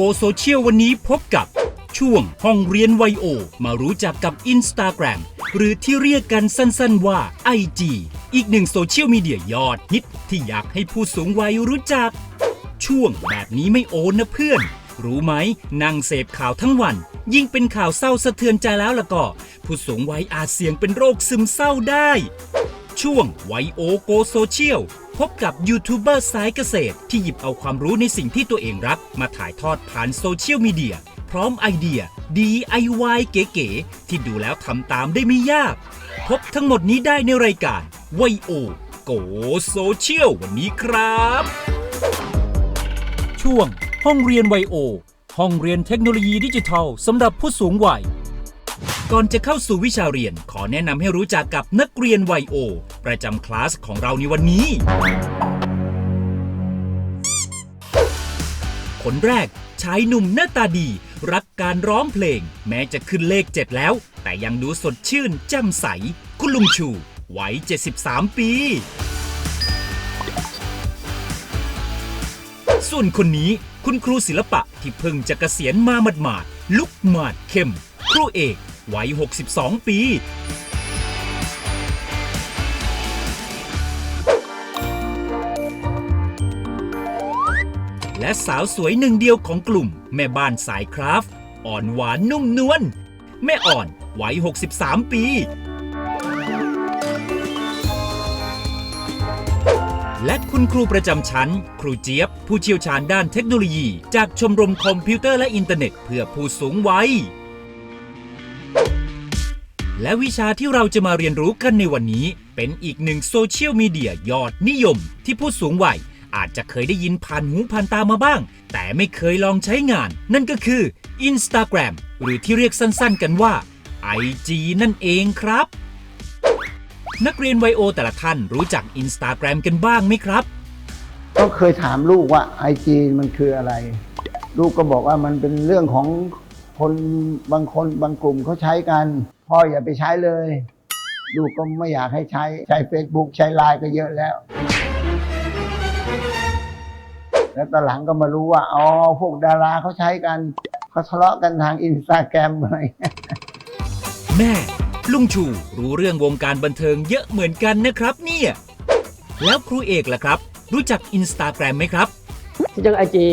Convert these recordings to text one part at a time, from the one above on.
โอโกโซเชียลวันนี้พบกับช่วงห้องเรียนไวโอ มารู้จักกับ Instagram หรือที่เรียกกันสั้นๆว่า IG อีกหนึ่งโซเชียลมีเดียยอดฮิตที่อยากให้ผู้สูงวัยรู้จัก ช่วงแบบนี้ไม่โอนนะเพื่อน รู้ไหมนั่งเสพข่าวทั้งวัน ยิ่งเป็นข่าวเศร้าสะเทือนใจแล้วล่ะก็ ผู้สูงวัยอาจเสี่ยงเป็นโรคซึมเศร้าได้ ช่วงไวโอโกโซเชียล พบกับยูทูบเบอร์สายเกษตร ที่หยิบเอาความรู้ในสิ่งที่ตัวเองรัก มาถ่ายทอดผ่านโซเชียลมีเดีย พร้อมไอเดีย DIY เก๋ๆที่ดูแล้วทำตามได้ไม่ยาก พบทั้งหมดนี้ได้ในรายการไวโอโกโซเชียลวันนี้ครับ ช่วงห้องเรียนไวโอห้องเรียนเทคโนโลยีดิจิทัลสำหรับผู้สูงวัย ก่อนจะเข้าสู่วิชาเรียน ขอแนะนำให้รู้จักกับนักเรียนไวโอ ประจำคลาสของเราในวันนี้ คนแรกชายหนุ่มหน้าตาดี รักการร้องเพลง แม้จะขึ้นเลข7แล้ว แต่ยังดูสดชื่นแจ่มใส คุณลุงชูวัย73 ปี ส่วนคนนี้คุณครูศิลปะที่เพิ่งจะเกษียณมาหมาดๆลุกหมาดเข้ม ครูเอก วัย 62 ปีและสาวสวยหนึ่งเดียวของกลุ่ม แม่บ้านสายคราฟ อ่อนหวานนุ่มนวลแม่อ่อนวัย 63 ปี และคุณครูประจำชั้น ครูเจี๊ยบ ผู้เชี่ยวชาญด้านเทคโนโลยี จากชมรมคอมพิวเตอร์และอินเทอร์เน็ต เพื่อผู้สูงวัย และวิชาที่เราจะมาเรียนรู้กันในวันนี้ เป็นอีกหนึ่งโซเชียลมีเดียยอดนิยม ที่ผู้สูงวัยอาจจะเคยได้ยินผ่านหูผ่านตามาบ้าง แต่ไม่เคยลองใช้งาน นั่นก็คือ Instagram หรือที่เรียกสั้นๆกันว่า IG นั่นเองครับ นักเรียนไวโอแต่ละท่านรู้จัก Instagram กันบ้างไหมครับ ก็เคยถามลูกว่าไอจีมันคืออะไร ลูกก็บอกว่ามันเป็นเรื่องของคนบางคนบางกลุ่มเขาใช้กัน พ่ออย่าไปใช้เลย ลูกก็ไม่อยากให้ใช้ใช้ Facebook ใช้ไลน์ก็เยอะแล้ว แล้วตอนหลังก็มารู้ว่าอ๋อพวกดาราเขาใช้กันเขาทะเลาะกันทางอินสตาแกรมอะไรแม่ลุงชูรู้เรื่องวงการบันเทิงเยอะเหมือนกันนะครับ เนี่ย แล้วครูเอกล่ะครับ รู้จัก Instagram ไหมครับ ที่จริงไอจี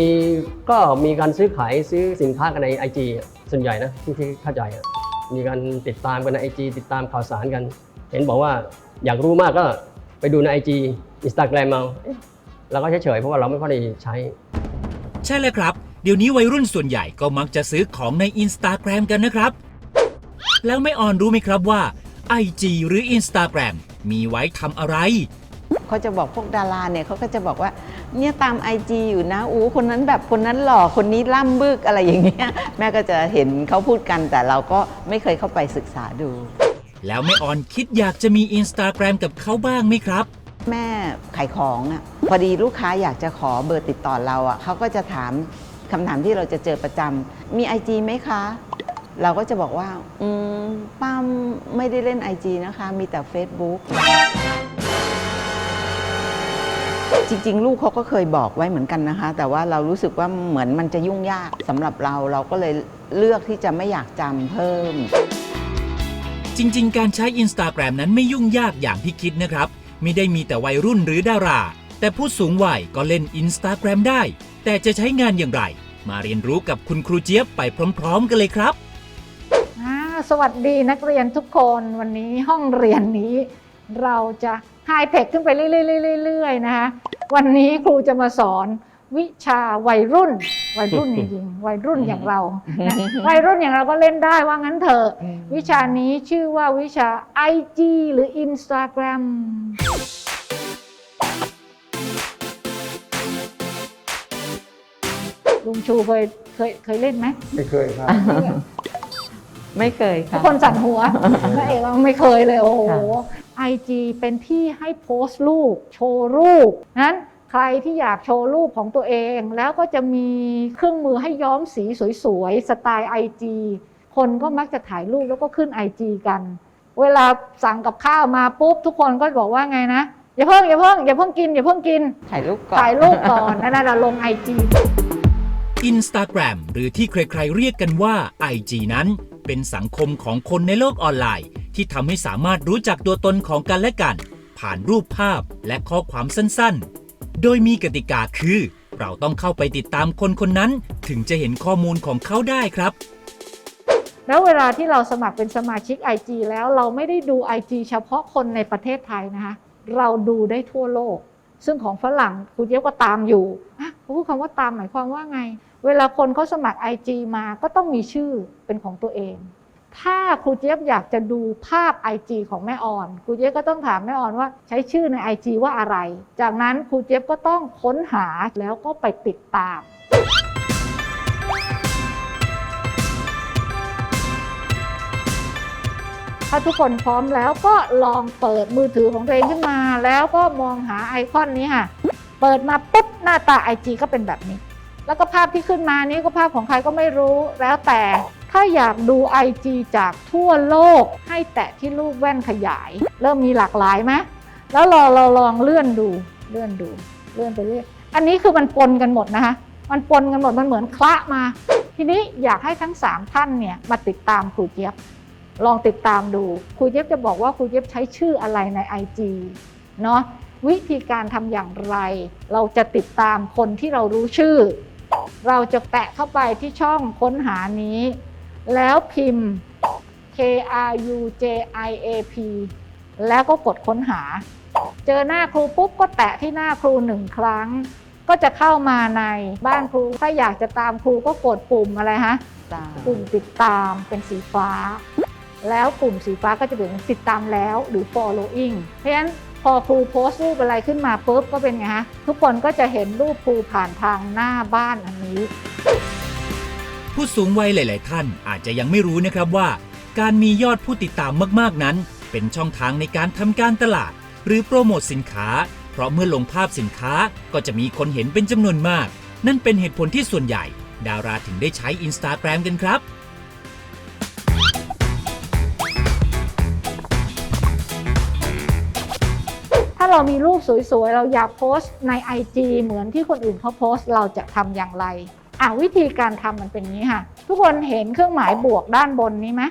ก็มีการซื้อขายซื้อสินค้ากันในไอจีส่วนใหญ่นะที่ที่เข้าใจอะ มีการติดตามกันในไอจีติดตามข่าวสารกัน เห็นบอกว่าอยากรู้มากก็ไปดูในไอจีอินสตาแกรมเอาเอ๊ะเราก็เฉยๆเพราะว่าเราไม่ค่อยได้ใช้ ใช่แล้วครับ เดี๋ยวนี้วัยรุ่นส่วนใหญ่ก็มักจะซื้อของใน Instagram กันนะครับ แล้วไม่ออนรู้ไหมครับว่า IG หรือ Instagram มีไว้ทำอะไร เขาจะบอกพวกดาราเนี่ยเขาก็จะบอกว่า เนี่ยตามไอจอยู่นะอู้คนนั้นแบบคนนั้นหล่อคนนี้ล่ำบึกอะไรอย่างเงี้ยแม่ก็จะเห็นเขาพูดกันแต่เราก็ไม่เคยเข้าไปศึกษาดู แล้วแม่ออนคิดอยากจะมี Instagram กับเขาบ้างไหมครับ แม่ขายของอะพอดีลูกค้าอยากจะขอเบอร์ติดต่อเราอะเขาก็จะถามคำถามที่เราจะเจอประจำมี IG ไหมคะ เราก็จะบอกว่า อืมป้ามไม่ได้เล่น IG นะคะ มีแต่ Facebook จริง ๆ ลูกเขาก็เคยบอกไว้เหมือนกันนะคะ แต่ว่าเรารู้สึกว่าเหมือนมันจะยุ่งยากสำหรับเราเราก็เลยเลือกที่จะไม่อยากจำเพิ่ม จริง ๆ การใช้ Instagram นั้นไม่ยุ่งยากอย่างที่คิดนะครับไม่ได้มีแต่วัยรุ่นหรือดารา แต่ผู้สูงวัยก็เล่น Instagram ได้ แต่จะใช้งานอย่างไร มาเรียนรู้กับคุณครูเจี๊ยบไปพร้อม ๆ กันเลยครับ อ่าสวัสดีนักเรียนทุกคนวันนี้ห้องเรียนนี้ เราจะ ไฮเทคขึ้นไปเรื่อยๆๆๆนะคะวันนี้ครูจะมาสอนวิชาวัยรุ่น วัยรุ่นจริงๆวัยรุ่นอย่างเรานะวัยรุ่นอย่างเราก็เล่นได้ว่างั้นเถอะวิชานี้ชื่อว่าวิชา IG หรือ Instagram ลุงชูเคยเคยเคยเล่นไหมไม่เคยครับ ไม่เคยทุกค่ะคนสั่นหัวแม่เอกว่าไม่เคยเลย โอ้โห ค่ะไอจีเป็นที่ให้โพสต์รูปโชว์รูปนั้นใครที่อยากโชว์รูปของตัวเอง แล้วก็จะมีเครื่องมือให้ย้อมสีสวยๆ สไตล์ไอจีคนก็มักจะถ่ายรูปแล้วก็ขึ้นไอจีกัน เวลาสั่งกับข้าวมาปุ๊บ ทุกคนก็บอกว่าไงนะ อย่าเพิ่งอย่าเพิ่งอย่าเพิ่งกินอย่าเพิ่งกิน ถ่ายรูปก่อน ถ่ายรูปก่อนนั่นน่ะลงไอจี Instagram หรือที่ใครๆเรียกกันว่า IG นั้น เป็นสังคมของคนในโลกออนไลน์ ที่ทำให้สามารถรู้จักตัวตนของกันและกัน ผ่านรูปภาพและข้อความสั้นๆ โดยมีกติกาคือ เราต้องเข้าไปติดตามคนคนนั้น ถึงจะเห็นข้อมูลของเขาได้ครับ แล้วเวลาที่เราสมัครเป็นสมาชิก IG แล้วเราไม่ได้ดู IG เฉพาะคนในประเทศไทยนะคะ เราดูได้ทั่วโลก ซึ่งของฝรั่งครูเจี๊ยบก็ตามอยู่อะเขาพูดคำว่าตามหมายความว่าไง เวลาคนเขาสมัคร IG มาก็ต้องมีชื่อเป็นของตัวเอง ถ้าครูเจี๊ยบอยากจะดูภาพ IG ของแม่ออนครูเจี๊ยบก็ต้องถามแม่ออนว่าใช้ชื่อใน IG ว่าอะไร จากนั้นครูเจี๊ยบก็ต้องค้นหาแล้วก็ไปติดตาม ถ้าทุกคนพร้อมแล้วก็ลองเปิดมือถือของตัวเองขึ้นมา แล้วก็มองหาไอคอนนี้ค่ะ เปิดมาปุ๊บหน้าตา IG ก็เป็นแบบนี้ แล้วก็ภาพที่ขึ้นมานี้ก็ภาพของใครก็ไม่รู้แล้วแต่ถ้าอยากดู IG จากทั่วโลกให้แตะที่รูปแว่นขยาย เริ่มมีหลากหลายไหมแล้วเราเราลองเลื่อนดูเลื่อนดูเลื่อนไปเรื่อยอันนี้คือมันปนกันหมดนะคะ มันปนกันหมดมันเหมือนคละมา ทีนี้อยากให้ทั้งสามท่านเนี่ยมาติดตามครูเจี๊ยบ ลองติดตามดู ครูเจี๊ยบจะบอกว่าครูเจี๊ยบใช้ชื่ออะไรใน IG เนาะวิธีการทำอย่างไร เราจะติดตามคนที่เรารู้ชื่อ เราจะแตะเข้าไปที่ช่องค้นหานี้ แล้วพิมพ์ K R U J I A P แล้วก็กดค้นหา เจอหน้าครูปุ๊บก็แตะที่หน้าครูหนึ่งครั้ง ก็จะเข้ามาในบ้านครู ถ้าอยากจะตามครูก็กดปุ่มอะไรฮะตามปุ่มติดตามเป็นสีฟ้า แล้วปุ่มสีฟ้าก็จะเป็นติดตามแล้วหรือ following เพราะฉะนั้นพอครูโพสต์รูปอะไรขึ้นมาปุ๊บก็เป็นไงฮะทุกคนก็จะเห็นรูปครูผ่านทางหน้าบ้านอันนี้ ผู้สูงวัยหลาย ๆ ท่านอาจจะยังไม่รู้นะครับว่า การมียอดผู้ติดตามมาก ๆ นั้น เป็นช่องทางในการทำการตลาด หรือโปรโมทสินค้า เพราะเมื่อลงภาพสินค้าก็จะมีคนเห็นเป็นจำนวนมาก นั่นเป็นเหตุผลที่ส่วนใหญ่ ดาราถึงได้ใช้ Instagram กันครับ เรามีรูปสวยๆ เราอยากโพสต์ใน IG เหมือนที่คนอื่นเขาโพสต์เราจะทำอย่างไรอะวิธีการทำมันเป็นอย่างนี้ค่ะ ทุกคนเห็นเครื่องหมายบวกด้านบนนี้ไหม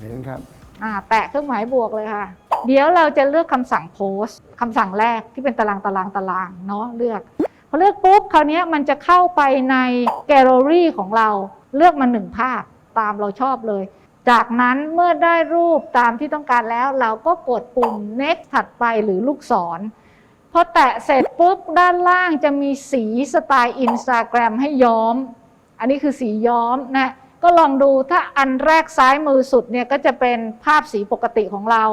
เห็นครับอ่าแตะเครื่องหมายบวกเลยค่ะ เดี๋ยวเราจะเลือกคำสั่งโพสต์คำสั่งแรกที่เป็นตารางตารางตารางเนาะเลือกพอเลือกปุ๊บคราวเนี้ยมันจะเข้าไปในแกลเลอรี่ของเราเลือกมาหนึ่งภาพตามเราชอบเลย จากนั้นเมื่อได้รูปตามที่ต้องการแล้ว เราก็กดปุ่ม next ถัดไปหรือลูกศรพอแตะเสร็จปุ๊บด้านล่างจะมีสีสไตล์ Instagram ให้ย้อม อันนี้คือสีย้อมนะก็ลองดูถ้าอันแรกซ้ายมือสุดเนี่ยก็จะเป็นภาพสีปกติของเรา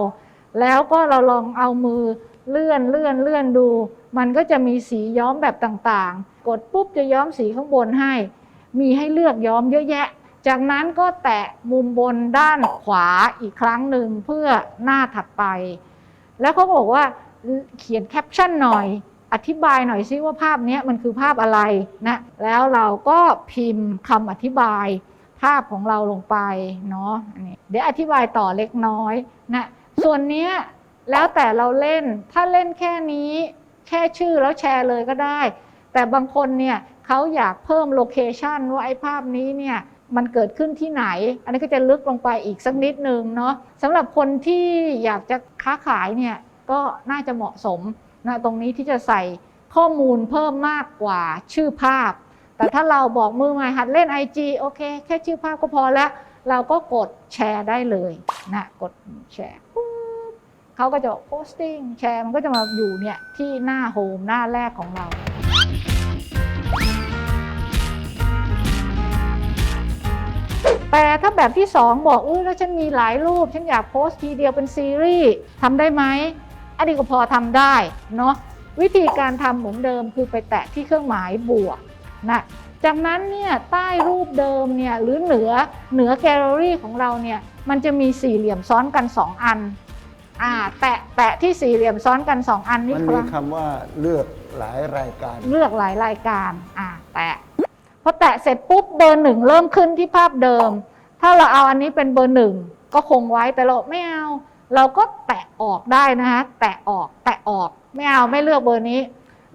แล้วก็เราลองเอามือเลื่อนเลื่อนเลื่อนดู มันก็จะมีสีย้อมแบบต่างๆ กดปุ๊บจะย้อมสีข้างบนให้ มีให้เลือกย้อมเยอะแยะ จากนั้นก็แตะมุมบนด้านขวาอีกครั้งหนึ่งเพื่อหน้าถัดไป แล้วเขาบอกว่าเขียนแคปชั่นหน่อย อธิบายหน่อยซิว่าภาพนี้มันคือภาพอะไรนะ แล้วเราก็พิมพ์คำอธิบายภาพของเราลงไปเนาะอันนี้เดี๋ยวอธิบายต่อเล็กน้อยนะส่วนนี้แล้วแต่เราเล่นถ้าเล่นแค่นี้แค่ชื่อแล้วแชร์เลยก็ได้ แต่บางคนเนี่ยเขาอยากเพิ่มโลเคชันว่าไอ้ภาพนี้เนี่ย มันเกิดขึ้นที่ไหน อันนี้ก็จะลึกลงไปอีกสักนิดนึงเนาะสำหรับคนที่อยากจะค้าขายเนี่ยก็น่าจะเหมาะสมนะตรงนี้ที่จะใส่ข้อมูลเพิ่มมากกว่าชื่อภาพ แต่ถ้าเราบอกมือใหม่หัดเล่น IG โอเค แค่ชื่อภาพก็พอแล้ว เราก็กดแชร์ได้เลยนะกดแชร์เขาก็จะโพสติ้งแชร์มันก็จะมาอยู่เนี่ยที่หน้าโฮมหน้าแรกของเรา แต่ถ้าแบบที่ 2 บอกเออแล้วฉันมีหลายรูป ฉันอยากโพสต์ทีเดียวเป็นซีรีส์ทำได้ไหมอันนี้ก็พอทำได้เนาะวิธีการทำเหมือนเดิมคือไปแตะที่เครื่องหมายบวกนะจากนั้นเนี่ยใต้รูปเดิมเนี่ยหรือเหนือเหนือแกลเลอรี่ของเราเนี่ยมันจะมีสี่เหลี่ยมซ้อนกัน 2 อันอ่าแตะแตะที่สี่เหลี่ยมซ้อนกัน 2 อันนี่มันคมีรั้งคำว่าเลือกหลายรายการ เลือกหลายรายการอ่าแตะ พอแตะเสร็จปุ๊บเบอร์หนึ่งเริ่มขึ้นที่ภาพเดิม ถ้าเราเอาอันนี้เป็นเบอร์หนึ่งก็คงไว้แต่เราไม่เอา เราก็แตะออกได้นะคะแตะออกแตะออกไม่เอาไม่เลือกเบอร์นี้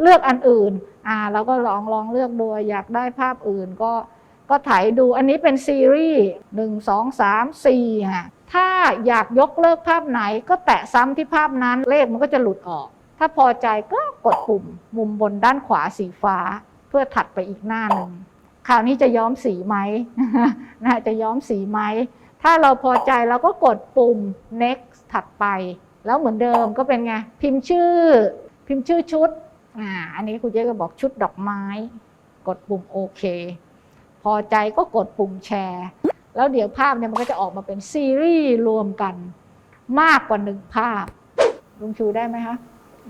เลือกอันอื่นอ่าเราก็ลองลองเลือกดูอยากได้ภาพอื่นก็ก็ถ่ายดูอันนี้เป็นซีรีส์หนึ่งสองสามสี่ฮะถ้าอยากยกเลิกภาพไหน ก็แตะซ้ำที่ภาพนั้นเลขมันก็จะหลุดออก ถ้าพอใจก็กดปุ่มมุมบนด้านขวาสีฟ้า เพื่อถัดไปอีกหน้าหนึ่ง ราวนี้จะย้อมสีไหมนะจะย้อมสีไหม ถ้าเราพอใจเราก็กดปุ่ม next ถัดไป แล้วเหมือนเดิมก็เป็นไง พิมพ์ชื่อ พิมพ์ชื่อชุดอ่าอันนี้คุณเจ๊ก็บอกชุดดอกไม้ กดปุ่มโอเค พอใจก็กดปุ่มแชร์ แล้วเดี๋ยวภาพเนี่ยมันก็จะออกมาเป็นซีรีส์รวมกัน มากกว่าหนึ่งภาพลุงชูได้ไหมคะ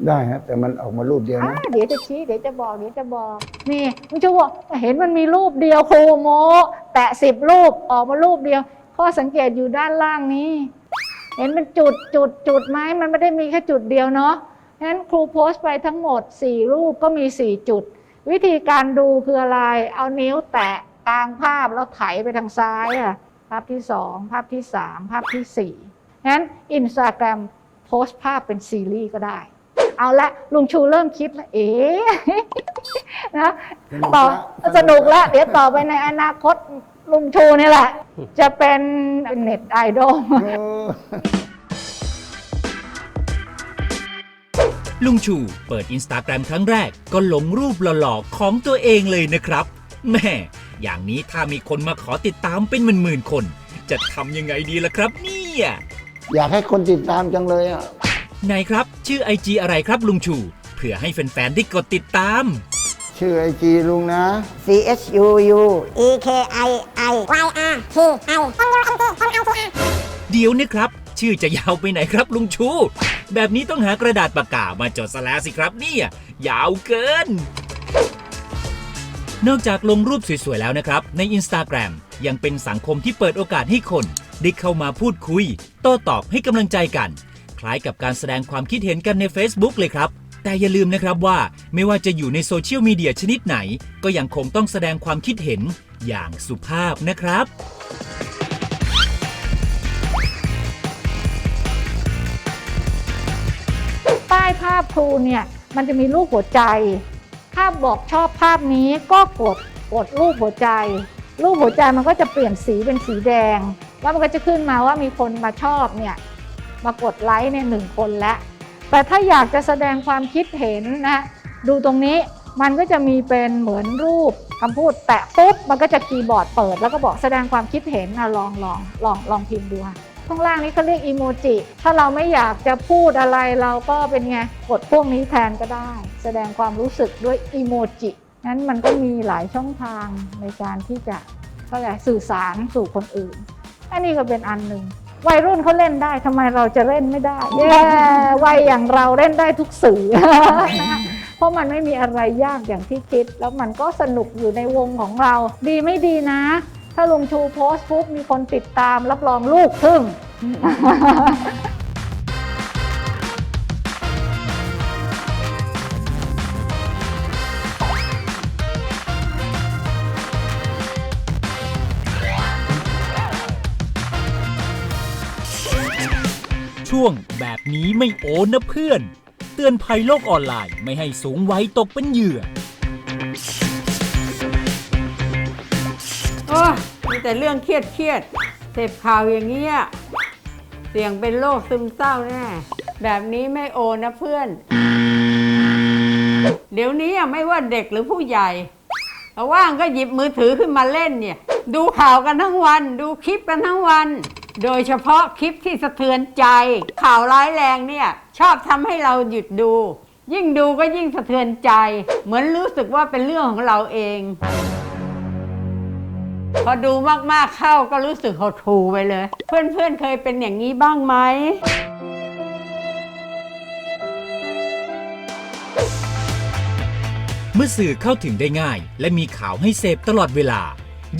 ได้ฮะแต่มันออกมารูปเดียวอ่านะเดี๋ยวจะชี้เดี๋ยวจะบอกเดี๋ยวจะบอก นี่ลุงชูบอกเห็นมันมีรูปเดียวครูโมแตะสิบรูปออกมารูปเดียว ข้อสังเกตอยู่ด้านล่างนี้ เห็นเป็นจุดจุดจุดไหมมันไม่ได้มีแค่จุดเดียวเนาะงั้นครูโพสต์ไปทั้งหมด 4 รูปก็มี 4 จุด วิธีการดูคืออะไร เอานิ้วแตะกลางภาพแล้วไถไปทางซ้ายอะภาพที่ 2 ภาพที่ 3 ภาพที่4งั้นอินสตาแกรมโพสต์ภาพเป็นซีรีส์ก็ได้ เอาละลุงชูเริ่มคิดแล้วเอ๊ะนะต่อสนุกแล้วเดี๋ยวต่อไปในอนาคตลุงชูนี่แหละ จะเป็นเน็ตไอดอลเออลุงชูเปิดอินสตาแกรมครั้งแรก ก็หลงรูปหล่อๆของตัวเองเลยนะครับแม่อย่างนี้ถ้ามีคนมาขอติดตามเป็นหมื่นๆคน จะทำยังไงดีล่ะครับเนี่ยอยากให้คนติดตามจังเลยอะ ไหนครับ ชื่อ IG อะไรครับลุงชูเผื่อให้แฟนๆได้กดติดตาม ชื่อไอจีลุงนะ C H U U E K I I Y R T I เดี๋ยวนะครับ ชื่อจะยาวไปไหนครับลุงชู แบบนี้ต้องหากระดาษปากกามาจดซะแล้วสิครับเนี่ยยาวเกิน นอกจากลงรูปสวยๆแล้วนะครับ ใน Instagram ยังเป็นสังคมที่เปิดโอกาสให้คน ได้เข้ามาพูดคุย โต้ตอบให้กำลังใจกัน คล้ายกับการแสดงความคิดเห็นกันใน Facebook เลยครับ แต่อย่าลืมนะครับว่าไม่ว่าจะอยู่ในโซเชียลมีเดียชนิดไหน ก็ยังคงต้องแสดงความคิดเห็นอย่างสุภาพนะครับใต้ภาพครูเนี่ยมันจะมีรูปหัวใจ ถ้าบอกชอบภาพนี้ก็กดกดรูปหัวใจ รูปหัวใจมันก็จะเปลี่ยนสีเป็นสีแดง แล้วมันก็จะขึ้นมาว่ามีคนมาชอบเนี่ย มากดไลค์เนี่ยหนึ่งคนแล้ว แต่ถ้าอยากจะแสดงความคิดเห็นนะดูตรงนี้มันก็จะมีเป็นเหมือนรูปคำพูดแตะปุ๊บมันก็จะคีย์บอร์ดเปิด แล้วก็บอกแสดงความคิดเห็นนะลองลองลองลองพิมพ์ดูค่ะข้างล่างนี้เขาเรียกอีโมจิ ถ้าเราไม่อยากจะพูดอะไรเราก็เป็นไง กดพวกนี้แทนก็ได้ แสดงความรู้สึกด้วยอีโมจินั้นมันก็มีหลายช่องทางในการที่จะเขาเรียกสื่อสารสู่คนอื่น อันนี้ก็เป็นอันหนึ่ง วัยรุ่นเขาเล่นได้ทำไมเราจะเล่นไม่ได้แย่วัยอย่างเราเล่นได้ทุกสื่อเพราะมันไม่มีอะไรยากอย่างที่คิด แล้วมันก็สนุกอยู่ในวงของเรา ดีไม่ดีนะ ถ้าลุงชูโพสต์ปุ๊บมีคนติดตามรับรองลูกครึ่ง่วงแบบนี้ไม่โอนนะเพื่อน เตือนภัยโลกออนไลน์ไม่ให้สูงไวัยตกเป็นเหยื่อโอ้ยมีแต่เรื่องเครียดเครียดเสพข่าวอย่างเงี้ยเสี่ยงเป็นโรคซึมเศร้าแน่แบบนี้ไม่โอนนะเพื่อน เดี๋ยวนี้อะไม่ว่าเด็กหรือผู้ใหญ่ถ้าว่างก็หยิบมือถือขึ้นมาเล่นเนี่ย ดูข่าวกันทั้งวัน ดูคลิปกันทั้งวัน โดยเฉพาะคลิปที่สะเทือนใจ ข่าวร้ายแรงเนี่ย ชอบทำให้เราหยุดดู ยิ่งดูก็ยิ่งสะเทือนใจ เหมือนรู้สึกว่าเป็นเรื่องของเราเอง พอดูมากๆเข้าก็รู้สึกหดหู่ไปเลย เพื่อนๆเคยเป็นอย่างนี้บ้างไหมเมื่อสื่อเข้าถึงได้ง่าย และมีข่าวให้เสพตลอดเวลา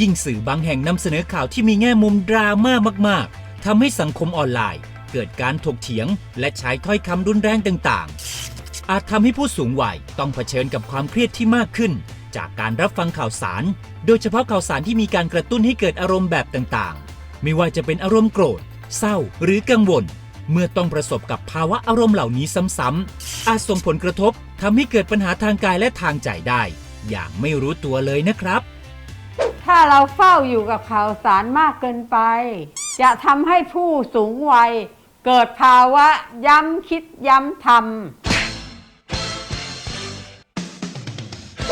ยิ่งสื่อบางแห่งนำเสนอข่าวที่มีแง่มุมดราม่ามากๆทำให้สังคมออนไลน์ เกิดการถกเถียง และใช้ถ้อยคำรุนแรงต่างๆ อาจทำให้ผู้สูงวัยต้องเผชิญกับความเครียดที่มากขึ้น จากการรับฟังข่าวสาร โดยเฉพาะข่าวสารที่มีการกระตุ้นให้เกิดอารมณ์แบบต่างๆ ไม่ว่าจะเป็นอารมณ์โกรธ เศร้า หรือกังวล เมื่อต้องประสบกับภาวะอารมณ์เหล่านี้ซ้ำๆ อาจส่งผลกระทบทำให้เกิดปัญหาทางกายและทางใจได้ อย่างไม่รู้ตัวเลยนะครับ ถ้าเราเฝ้าอยู่กับข่าวสารมากเกินไป จะทำให้ผู้สูงวัย เกิดภาวะย้ำคิดย้ำท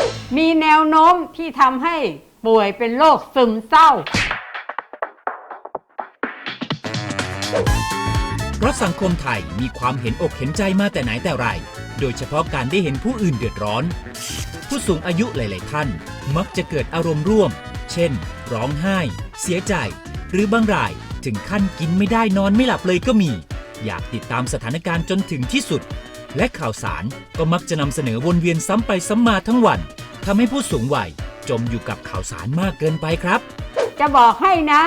ำมีแนวโน้มที่ทำให้ป่วยเป็นโรคซึมเศร้า เพราะสังคมไทยมีความเห็นอกเห็นใจมาแต่ไหนแต่ไร โดยเฉพาะการได้เห็นผู้อื่นเดือดร้อน ผู้สูงอายุหลาย ๆ ท่าน มักจะเกิดอารมณ์ร่วม เช่น ร้องไห้ เสียใจ หรือบางรายถึงขั้นกินไม่ได้นอนไม่หลับเลยก็มี อยากติดตามสถานการณ์จนถึงที่สุด และข่าวสารก็มักจะนำเสนอวนเวียนซ้ำไปซ้ำมาทั้งวันทำให้ผู้สูงวัยจมอยู่กับข่าวสารมากเกินไปครับ จะบอกให้นะ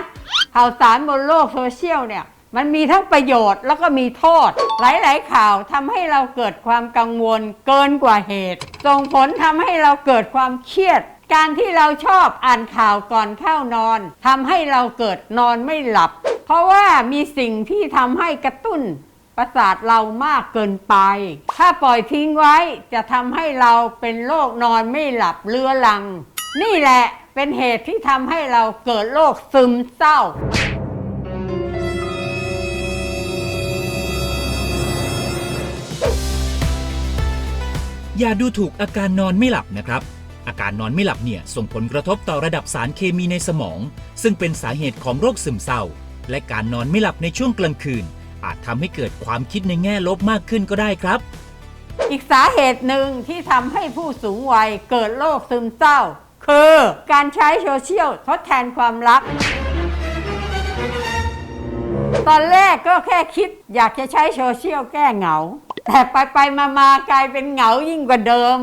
ข่าวสารบนโลกโซเชียลเนี่ย มันมีทั้งประโยชน์แล้วก็มีโทษ หลาย ๆ ข่าวทำให้เราเกิดความกังวลเกินกว่าเหตุ ส่งผลทำให้เราเกิดความเครียด การที่เราชอบอ่านข่าวก่อนเข้านอนทำให้เราเกิดนอนไม่หลับ เพราะว่ามีสิ่งที่ทำให้กระตุ้นประสาทเรามากเกินไป ถ้าปล่อยทิ้งไว้จะทำให้เราเป็นโรคนอนไม่หลับเรื้อรัง นี่แหละเป็นเหตุที่ทำให้เราเกิดโรคซึมเศร้าอย่าดูถูกอาการนอนไม่หลับนะครับ อาการนอนไม่หลับเนี่ยส่งผลกระทบต่อระดับสารเคมีในสมอง ซึ่งเป็นสาเหตุของโรคซึมเศร้า และการนอนไม่หลับในช่วงกลางคืน อาจทำให้เกิดความคิดในแง่ลบมากขึ้นก็ได้ครับ อีกสาเหตุหนึ่งที่ทำให้ผู้สูงวัยเกิดโรคซึมเศร้า คือการใช้โซเชียลทดแทนความรัก ตอนแรกก็แค่คิดอยากจะใช้โซเชียลแก้เหงา แต่ไปไปมามากลายเป็นเหงายิ่งกว่าเดิม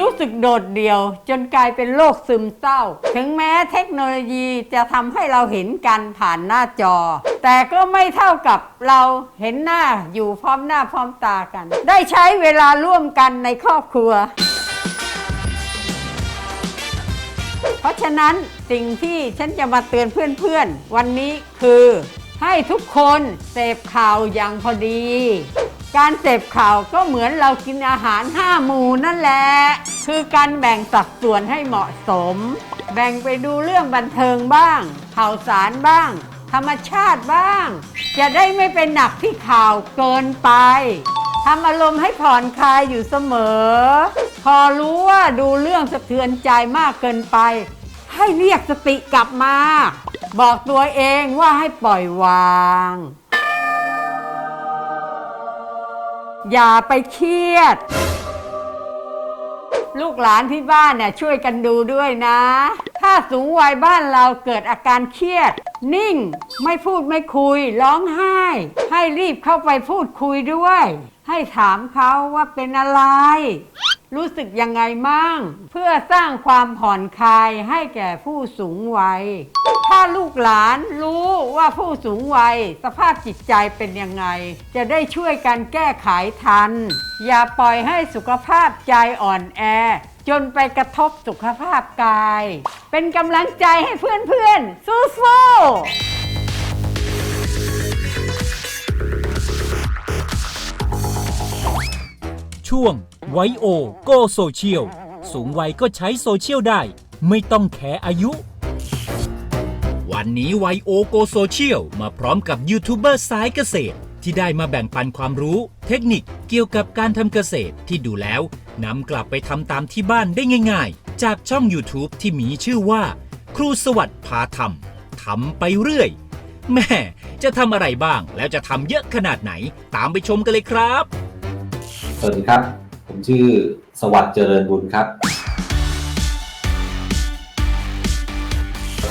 รู้สึกโดดเดี่ยว จนกลายเป็นโรคซึมเศร้า ถึงแม้เทคโนโลยีจะทำให้เราเห็นกันผ่านหน้าจอ แต่ก็ไม่เท่ากับเราเห็นหน้าอยู่พร้อมหน้าพร้อมตากัน ได้ใช้เวลาร่วมกันในครอบครัว เพราะฉะนั้นสิ่งที่ฉันจะมาเตือนเพื่อนๆ วันนี้คือ ให้ทุกคนเสพข่าวอย่างพอดี การเสพข่าวก็เหมือนเรากินอาหารห้าหมู่นั่นแหละ คือการแบ่งสัดส่วนให้เหมาะสม แบ่งไปดูเรื่องบันเทิงบ้าง ข่าวสารบ้าง ธรรมชาติบ้าง จะได้ไม่เป็นหนักที่ข่าวเกินไปทำอารมณ์ให้ผ่อนคลายอยู่เสมอ พอรู้ว่าดูเรื่องสะเทือนใจมากเกินไป ให้เรียกสติกลับมา บอกตัวเองว่าให้ปล่อยวาง อย่าไปเครียด ลูกหลานที่บ้านเนี่ยช่วยกันดูด้วยนะ ถ้าสูงวัยบ้านเราเกิดอาการเครียด นิ่งไม่พูดไม่คุย ร้องไห้ ให้รีบเข้าไปพูดคุยด้วย ให้ถามเขาว่าเป็นอะไร รู้สึกยังไงมั่ง เพื่อสร้างความผ่อนคลายให้แก่ผู้สูงวัย ถ้าลูกหลานรู้ว่าผู้สูงวัย สภาพจิตใจเป็นยังไง จะได้ช่วยกันแก้ไขทัน อย่าปล่อยให้สุขภาพใจอ่อนแอ จนไปกระทบสุขภาพกาย เป็นกำลังใจให้เพื่อนๆ สู้ๆช่วงไวโอโกโซเชียลสูงวัยก็ใช้โซเชียลได้ ไม่ต้องแค่อายุ วันนี้ไวโอโกโซเชียลมาพร้อมกับยูทูบเบอร์สายเกษตร ที่ได้มาแบ่งปันความรู้ เทคนิคเกี่ยวกับการทำเกษตรที่ดูแล้วนำกลับไปทำตามที่บ้านได้ง่าย ๆ จากช่อง YouTube ที่มีชื่อว่า ครูสวัสดิ์พาทำทำไปเรื่อย แม่จะทำอะไรบ้างแล้วจะทำเยอะขนาดไหนตามไปชมกันเลยครับ สวัสดีครับ ผมชื่อสวัสดิ์เจริญบุญครับ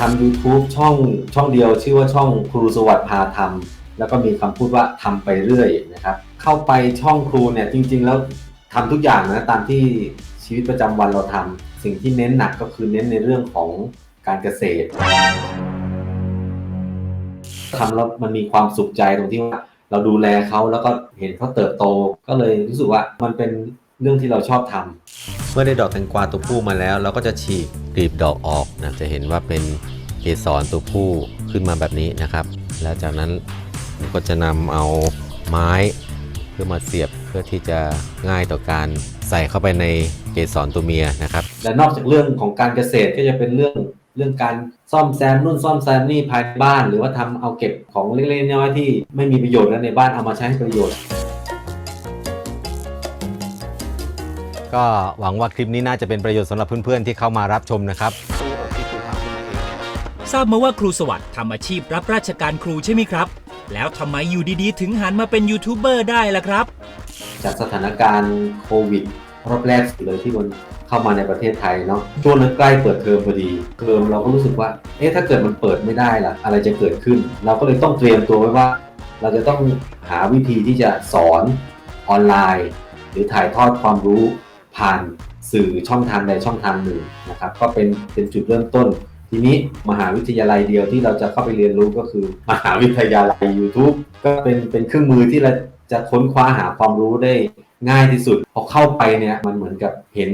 ทำ YouTube ช่องช่องเดียวชื่อว่าช่องครูสวัสดิ์พาทำแล้วก็มีคำพูดว่าทำไปเรื่อยนะครับ เข้าไปช่องครูเนี่ยจริง ๆ แล้วทำทุกอย่างนะตามที่ชีวิตประจำวันเราทำสิ่งที่เน้นหนักก็คือเน้นในเรื่องของการเกษตรทำแล้วมันมีความสุขใจตรงที่ว่าเราดูแลเขาแล้วก็เห็นเขาเติบโต ก็เลยรู้สึกว่ามันเป็นเรื่องที่เราชอบทำเมื่อได้ดอกแตงกวาตัวผู้มาแล้ว เราก็จะฉีกก ลีบดอกออกนะจะเห็นว่าเป็นเกสรตัวผู้ขึ้นมาแบบนี้นะครับ แล้วจากนั้นก็จะนำเอาไม้เพื่อมาเสียบเพื่อที่จะง่ายต่อการใส่เข้าไปในเกสรตัวเมียนะครับ และนอกจากเรื่องของการเกษตรก็จะเป็นเรื่องเรื่องการซ่อมแซมนู่นซ่อมแซมนี่ภายในบ้าน หรือว่าทำเอาเก็บของเล็กๆน้อยๆที่ไม่มีประโยชน์แล้วในบ้านเอามาใช้ให้ประโยชน์ ก็หวังว่าคลิปนี้น่าจะเป็นประโยชน์สำหรับเพื่อนๆที่เข้ามารับชมนะครับ ทราบมาว่าครูสวัสดิ์ทำอาชีพรับราชการครูใช่ไหมครับ แล้วทำไมอยู่ดีๆ ถึงหันมาเป็นยูทูบเบอร์ได้ล่ะครับ จากสถานการณ์โควิดรอบแรกสุดเลยที่มันเข้ามาในประเทศไทยเนาะช่วงนั้นใกล้เปิดเทอมพอดีเทอมเราก็รู้สึกว่าเอ๊ะถ้าเกิดมันเปิดไม่ได้ล่ะ อะไรจะเกิดขึ้น เราก็เลยต้องเตรียมตัวไว้ว่า เราจะต้องหาวิธีที่จะสอนออนไลน์ หรือถ่ายทอดความรู้ ผ่านสื่อช่องทางใดช่องทางหนึ่งนะครับก็เป็นเป็นจุดเริ่มต้น ทีนี้มหาวิทยาลัยเดียวที่เราจะเข้าไปเรียนรู้ก็คือ มหาวิทยาลัย YouTube ก็เป็นเป็นเครื่องมือที่เราจะค้นคว้าหาความรู้ได้ง่ายที่สุดพอเข้าไปเนี่ยมันเหมือนกับเห็น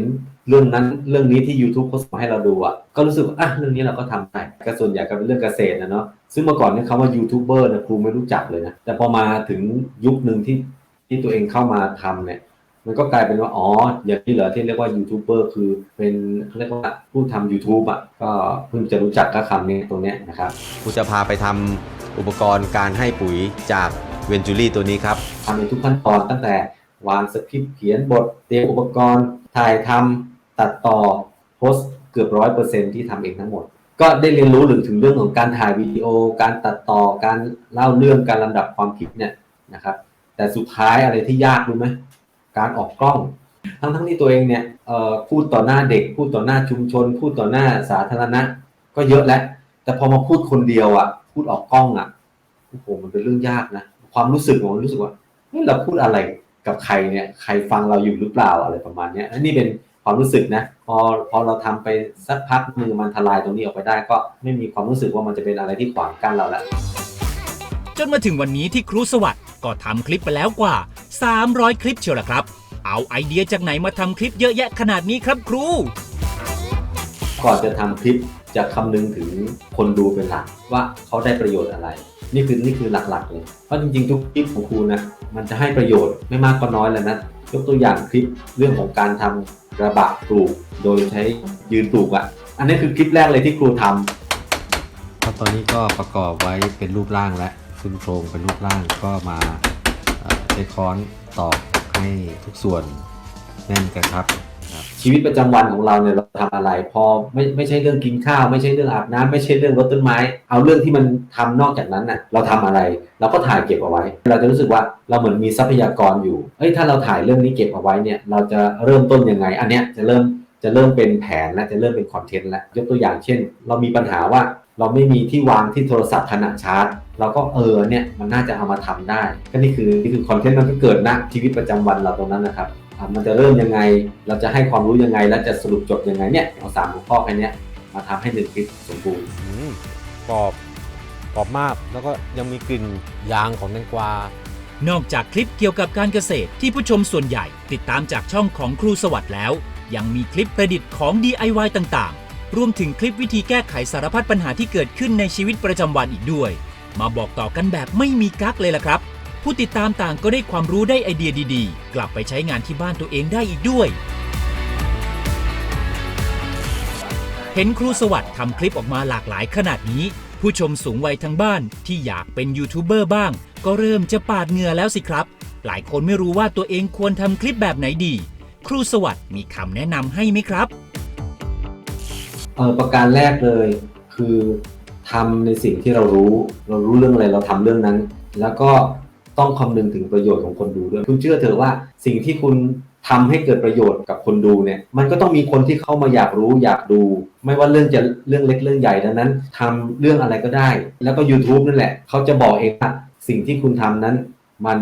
เรื่องนั้นเรื่องนี้ที่ YouTube เขาส่งให้เราดูอะก็รู้สึกว่าอะเรื่องนี้เราก็ทำได้ก็ส่วนใหญ่ก็เป็นเรื่องเกษตรนะเนาะซึ่งเมื่อก่อนเนี่ยคำว่ายูทูบเบอร์นี่ยครูไม่รู้จักเลยนะแต่พอมาถึงยุคหนึ่งที่ที่ตัวเองเข้ามาทำเนี่ย มันก็กลายเป็นว่า อ๋อ อย่างที่เหลือที่เรียกว่ายูทูบเบอร์คือเป็นเขาเรียกว่าผู้ทำ YouTube อะ ก็เพิ่งจะรู้จักก็คำนี้ตรงเนี้ยนะครับกูจะพาไปทำอุปกรณ์การให้ปุ๋ยจากเวนจูรี่ตัวนี้ครับทำในทุกขั้นตอนตั้งแต่วางสคริปต์เขียนบทเตรียมอุปกรณ์ ถ่ายทำตัดต่อโพสต์เกือบร้อยเปอร์เซ็นที่ทำเองทั้งหมด ก็ได้เรียนรู้ถึงเรื่องของการถ่ายวิดีโอ การตัดต่อการเล่าเรื่องการลำดับความผิดเนี่ยนะครับแต่สุดท้ายอะไรที่ยากรู้ไหม การออกกล้อง ทั้งทั้งๆที่ตัวเองเนี่ยพูดต่อหน้าเด็ก พูดต่อหน้าชุมชน พูดต่อหน้าสาธารณะ ก็เยอะแล้ว แต่พอมาพูดคนเดียวอะ พูดออกกล้องอะโอ้โหมันเป็นเรื่องยากนะ ความรู้สึกของมันรู้สึกว่าเฮ้ยเราพูดอะไรกับใครเนี่ยใครฟังเราอยู่หรือเปล่าอะไรประมาณนี้อันนี้เป็นความรู้สึกนะพอพอเราทำไปสักพักหนึ่งมันทลายตรงนี้ออกไปได้ ก็ไม่มีความรู้สึกว่ามันจะเป็นอะไรที่ขวางกั้นเราแล้วจนมาถึงวันนี้ที่ครูสวัสด์ก็ทำคลิปไปแล้วกว่า 300 คลิปเชียวละครับ เอาไอเดียจากไหนมาทำคลิปเยอะแยะขนาดนี้ครับครู ก่อนจะทำคลิปจะคำนึงถึงคนดูเป็นหลักว่าเขาได้ประโยชน์อะไร นี่คือนี่คือหลักๆเลยเพราะจริงๆ ทุกคลิปของครูนะมันจะให้ประโยชน์ไม่มากก็น้อยแล้วนะยกตัวอย่างคลิปเรื่องของการทำกระบะปลูก โดยใช้ยืนปลูกอะ่ะ อันนี้คือคลิปแรกเลยที่ครูทำก็ตอนนี้ก็ประกอบไว้เป็นรูปร่างแล้วขึ้นโครงเป็นรูปร่างก็มาเอ่อใช้ค้อนตอกให้ทุกส่วนแน่นกันครับ ชีวิตประจำวันของเราเนี่ยเราทำอะไร พอไม่ไม่ใช่เรื่องกินข้าว ไม่ใช่เรื่องอาบน้ำไม่ใช่เรื่องรดต้นไม้ เอาเรื่องที่มันทำนอกจากนั้นน่ะเราทำอะไร เราก็ถ่ายเก็บเอาไว้ เราจะรู้สึกว่าเราเหมือนมีทรัพยากรอยู่เอ้ยถ้าเราถ่ายเรื่องนี้เก็บเอาไว้เนี่ยเราจะเริ่มต้นยังไง อันเนี้ยจะเริ่มจะเริ่มเป็นแผนและจะเริ่มเป็นคอนเทนต์แล้วยกตัวอย่างเช่น เรามีปัญหาว่าเราไม่มีที่วางที่โทรศัพท์ขณะชาร์จ เราก็เออเนี่ยมันน่าจะเอามาทำได้ ก็นี่คือนี่คือคอนเทนต์มันก็เกิดณชีวิตประจำวันเราตรงนั้นนะครับอะมันจะเริ่มยังไง เราจะให้ความรู้ยังไง และจะสรุปจบยังไงเนี่ยเอาสามหัวข้อแค่เนี้ยมาทำให้หนึ่งคลิปสมบูรณ์อืมกรอบกรอบมากแล้วก็ยังมีกลิ่นยางของแตงกวานอกจากคลิปเกี่ยวกับการเกษตรที่ผู้ชมส่วนใหญ่ ติดตามจากช่องของครูสวัสดิ์แล้ว ยังมีคลิปประดิษฐ์ของ DIY ต่างๆ รวมถึงคลิปวิธีแก้ไขสารพัดปัญหาที่เกิดขึ้นในชีวิตประจำวันอีกด้วย มาบอกต่อกันแบบไม่มีกักเลยล่ะครับ ผู้ติดตามต่างก็ได้ความรู้ได้ไอเดียดีๆ กลับไปใช้งานที่บ้านตัวเองได้อีกด้วย เห็นครูสวัสดิ์ทำคลิปออกมาหลากหลายขนาดนี้ ผู้ชมสูงวัยทั้งบ้านที่อยากเป็นยูทูบเบอร์บ้าง ก็เริ่มจะปาดเหงื่อแล้วสิครับ หลายคนไม่รู้ว่าตัวเองควรทำคลิปแบบไหนดี ครูสวัสดิ์มีคำแนะนำให้ไหมครับ เออประการแรกเลยคือ ทำในสิ่งที่เรารู้ เรารู้เรื่องอะไรเราทำเรื่องนั้น แล้วก็ต้องคำนึงถึงประโยชน์ของคนดูด้วย คุณเชื่อเถอะว่าสิ่งที่คุณทำให้เกิดประโยชน์กับคนดูเนี่ย มันก็ต้องมีคนที่เข้ามาอยากรู้อยากดู ไม่ว่าเรื่องจะเรื่องเล็กเรื่องใหญ่ดังนั้นทำเรื่องอะไรก็ได้ แล้วก็ YouTube นั่นแหละ เขาจะบอกเองว่าสิ่งที่คุณทำนั้น มัน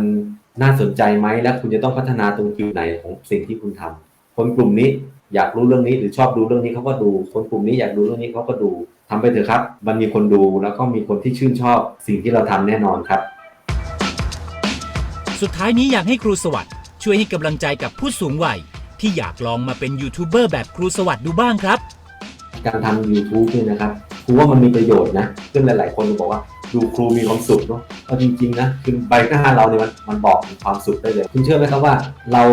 น่าสนใจไหมและคุณจะต้องพัฒนาตรงจุดไหนของสิ่งที่คุณทำคนกลุ่มนี้อยากรู้เรื่องนี้หรือชอบดูเรื่องนี้เขาก็ดู คนกลุ่มนี้อยากดูเรื่องนี้เขาก็ดู ทำไปเถอะครับ มันมีคนดูแล้วก็มีคนที่ชื่นชอบสิ่งที่เราทำแน่นอนครับ สุดท้ายนี้อยากให้ครูสวัสดิ์ช่วยให้กำลังใจกับผู้สูงวัย ที่อยากลองมาเป็นยูทูบเบอร์แบบครูสวัสดิ์ดูบ้างครับ การทำ YouTube เนี่ยนะครับครูว่ามันมีประโยชน์นะซึ่งหลาย ๆ คนบอกว่า ดูครูมีความสุขเนาะเอาจริงๆนะคือใบหน้าเราเนี่ยมันมันบอกถึงความสุขได้เลย คุณเชื่อไหมครับว่า เรา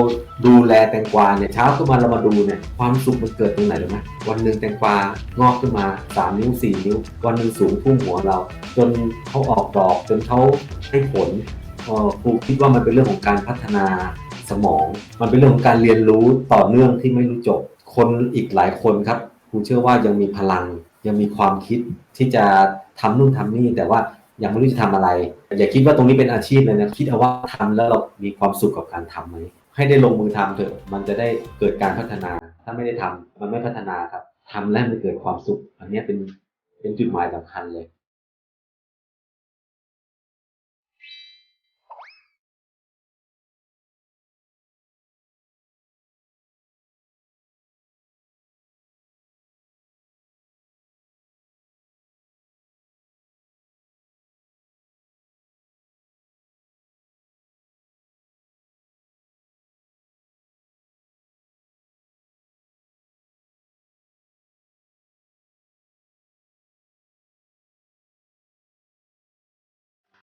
ดูแลแตงกวาเนี่ยเช้าขึ้นมาเรามาดูเนี่ยความสุขมันเกิดตรงไหนรู้ไหมวันหนึ่งแตงกวางอกขึ้นมาสามนิ้วสี่นิ้ว วันหนึ่งสูงทุ่มหัวเรา จนเขาออกดอกจนเขาให้ผลครูคิดว่ามันเป็นเรื่องของการพัฒนาสมอง มันเป็นเรื่องของการเรียนรู้ต่อเนื่องที่ไม่รู้จบคนอีกหลายคนครับครูเชื่อว่ายังมีพลัง ยังมีความคิดที่จะทำนู่นทำนี่ แต่ว่ายังไม่รู้จะทำอะไร อย่าคิดว่าตรงนี้เป็นอาชีพเลยนะคิดเอาว่าทำแล้วเรามีความสุขกับการทำไหมให้ได้ลงมือทำเถอะมันจะได้เกิดการพัฒนา ถ้าไม่ได้ทำมันไม่พัฒนาครับทำแล้วมันเกิดความสุข อันนี้เป็นเป็นจุดหมายสำคัญเลย